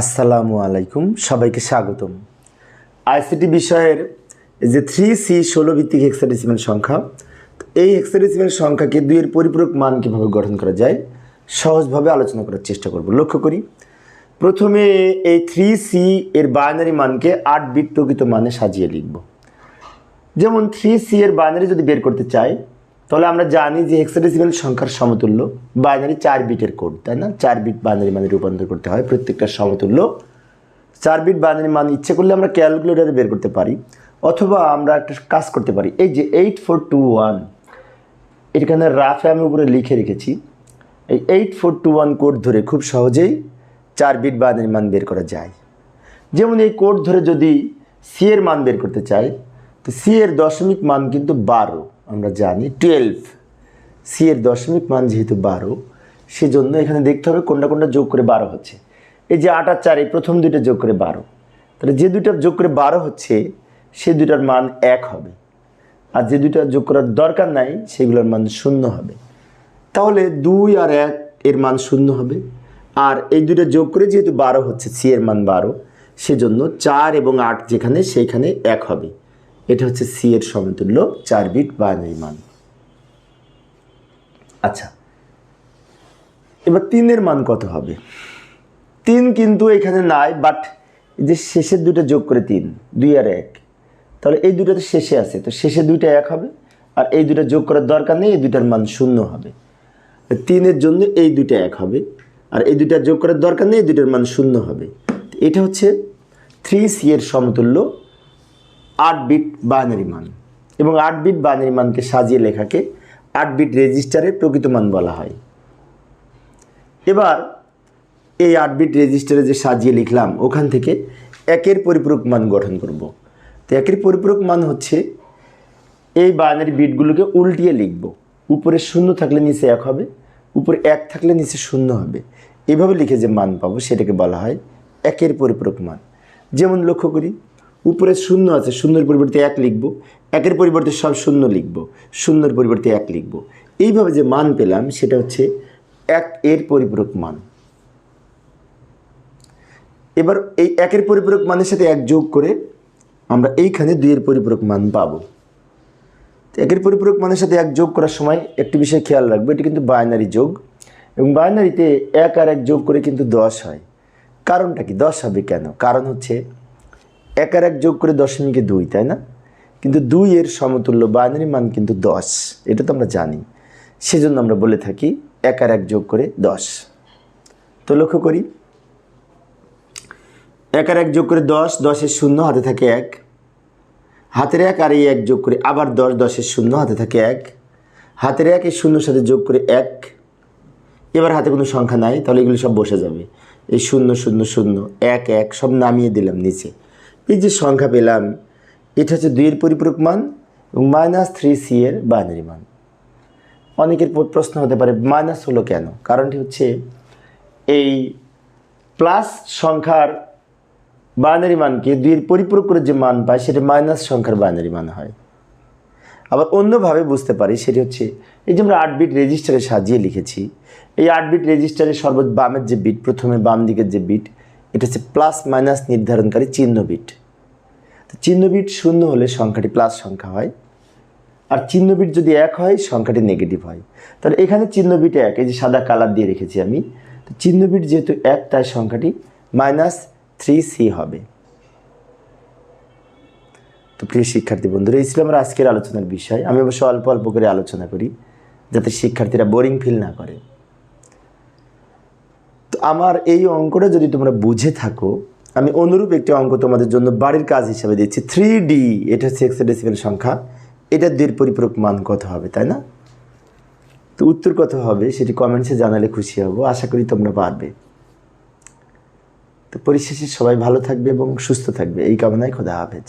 আসসালামু আলাইকুম, সবাইকে স্বাগতম। আইসিটি বিষয়ের যে থ্রি সি ষোলো ভিত্তিক হেক্সাডেসিমাল সংখ্যা এই হেক্সাডেসিমাল সংখ্যাকে দুইয়ের পরিপূরক মান কীভাবে গঠন করা যায়, সহজভাবে আলোচনা করার চেষ্টা করব। লক্ষ্য করি, প্রথমে এই থ্রি সি এর বাইনারি মানকে আট বিট প্রকৃত মানে সাজিয়ে লিখব। যেমন থ্রি সি এর বাইনারি যদি বের করতে চাই তাহলে আমরা জানি যে হেক্সাডেসিমাল সংখ্যার সমতুল্য বাইনারি চার বিটের কোড তাই না? চার বিট বাইনারি মানে রূপান্তর করতে হয় প্রত্যেকটা সমতুল্য। চার বিট বাইনারি মান ইচ্ছে করলে আমরা ক্যালকুলেটারে বের করতে পারি, অথবা আমরা একটা কাজ করতে পারি। এই যে এইট ফোর টু ওয়ান এখানে রাফে আমি উপরে লিখে রেখেছি। এই eight four two one code ধরে খুব সহজেই চার বিট বাইনারি মান বের করা যায়। যেমন এই কোড ধরে যদি সি এর মান বের করতে চাই, তো সি এর দশমিক মান কিন্তু বারো। আমরা জানি টুয়েলভ সি এর দশমিক মান যেহেতু বারো, সেজন্য এখানে দেখতে হবে কোনটা কোনটা যোগ করে বারো হচ্ছে। এই যে আট আর চার, এই প্রথম দুইটা যোগ করে বারো। তাহলে যে দুইটা যোগ করে বারো হচ্ছে, সে দুইটার মান এক হবে। আর যে দুইটা যোগ করার দরকার নাই, সেগুলোর মান শূন্য হবে। তাহলে দুই আর এক এর মান শূন্য হবে। আর এই দুটো যোগ করে যেহেতু বারো হচ্ছে সি এর মান বারো, সেজন্য চার এবং আট যেখানে, সেইখানে এক হবে। এটা হচ্ছে সি এর সমতুল্য চার বিট বাইনারি মান। আচ্ছা এবার তিনের মান কত হবে? তিন কিন্তু এখানে নাই বাট যে শেষের দুটো যোগ করে তিন, দুই আর এক, তাহলে এই দুটো তো শেষে আছে, তো শেষে দুইটা এক হবে, আর এই দুটো যোগ করার দরকার নেই, এই দুটার মান শূন্য হবে। তিনের জন্য এই দুইটা এক হবে, আর এই দুইটা যোগ করার দরকার নেই, এই দুইটার মান শূন্য হবে। এটা হচ্ছে থ্রি সি এর সমতুল্য আট বিট বাইনারি মান। এবং আট বিট বাইনারি মানকে সাজিয়ে লেখাকে আট বিট রেজিস্টারের প্রকৃত মান বলা হয়। এবার এই আট বিট রেজিস্টারে যে সাজিয়ে লিখলাম, ওখান থেকে একের পরিপূরক মান গঠন করব। তো একের পরিপূরক মান হচ্ছে এই বাইনারি বিটগুলোকে উল্টিয়ে লিখব। উপরে শূন্য থাকলে নিচে এক হবে, উপরে এক থাকলে নিচে শূন্য হবে। এভাবে লিখে যে মান পাবো, সেটাকে বলা হয় একের পরিপূরক মান। যেমন লক্ষ্য করি উপরে শূন্য আছে, শূন্যের পরিবর্তে এক লিখব, একের পরিবর্তে সব শূন্য লিখব, শূন্যের পরিবর্তে এক লিখব। এইভাবে যে মান পেলাম, সেটা হচ্ছে এক এর পরিপূরক মান। এবার এই একের পরিপূরক মানের সাথে এক যোগ করে আমরা এইখানে দুইয়ের পরিপূরক মান পাব। একের পরিপূরক মানের সাথে এক যোগ করার সময় একটি বিষয় খেয়াল রাখব, এটি কিন্তু বাইনারি যোগ। এবং বাইনারিতে এক আর এক যোগ করে কিন্তু দশ হয়। কারণটা কি? দশ হবে কেন? কারণ হচ্ছে এক আর এক যোগ করে দশমিকে দুই, তাই না? কিন্তু দুই এর সমতুল্য বাইনারি মান কিন্তু দশ, এটা তো আমরা জানি। সেজন্য আমরা বলে থাকি এক আর এক যোগ করে দশ। তো লক্ষ্য করি। এক আর এক যোগ করে দশ, দশের শূন্য, হাতে থাকে এক। হাতের এক আর এই এক যোগ করে আবার দশ, দশের শূন্য, হাতে থাকে এক। হাতের এক এই শূন্যর সাথে যোগ করে এক। এবার হাতে কোনো সংখ্যা নাই, তাহলে এগুলো সব বসে যাবে। এই শূন্য শূন্য শূন্য, এক এক, সব নামিয়ে দিলাম নিচে। এই যে সংখ্যা পেলাম, এটা হচ্ছে দুইয়ের পরিপূরক মান এবং মাইনাস থ্রি সি এর বাইনারি মান। অনেকের প্রশ্ন হতে পারে মাইনাস হলো কেন? কারণটি হচ্ছে এই প্লাস সংখ্যার বাইনারি মানকে দুইয়ের পরিপূরক করে যে মান পায়, সেটা মাইনাস সংখ্যার বাইনারি মান হয়। আবার অন্যভাবে বুঝতে পারি, সেটি হচ্ছে এই যে আমরা আট বিট রেজিস্টারে সাজিয়ে লিখেছি, এই আট বিট রেজিস্টারের সর্বোচ্চ বামের যে বিট প্রথমে বাম দিকের যে বিট এটা হচ্ছে প্লাস মাইনাস নির্ধারণকারী চিহ্নবিট তো চিহ্নবিট শূন্য হলে সংখ্যাটি প্লাস সংখ্যা হয় আর চিহ্ন বিট যদি এক হয় সংখ্যাটি নেগেটিভ হয় তাহলে এখানে চিহ্ন বিট এক এই যে সাদা কালার দিয়ে রেখেছি আমি তো চিহ্ন বিট যেহেতু এক তাই সংখ্যাটি মাইনাস থ্রি সি হবে তো প্রিয় শিক্ষার্থী বন্ধুরা, এই ছিল আমার আজকের আলোচনার বিষয়। আমি অবশ্য অল্প অল্প করে আলোচনা করি, যাতে শিক্ষার্থীরা বোরিং ফিল না করে। আমার এই অঙ্কটা যদি তোমরা বুঝে থাকো, আমি অনুরূপ একটি অঙ্ক তোমাদের জন্য বাড়ির কাজ হিসাবে দিচ্ছি। থ্রি ডি এটা হচ্ছে এক্সেডেসিমেল সংখ্যা। এটা দুইয়ের পরিপূরক মান কত হবে, তাই না? তো উত্তর কত হবে, সেটি কমেন্টসে জানালে খুশি হব, আশা করি তোমরা পারবে। তো পরিশেষে সবাই ভালো থাকবে এবং সুস্থ থাকবে। এই কামনায় খোদা হাফেজ।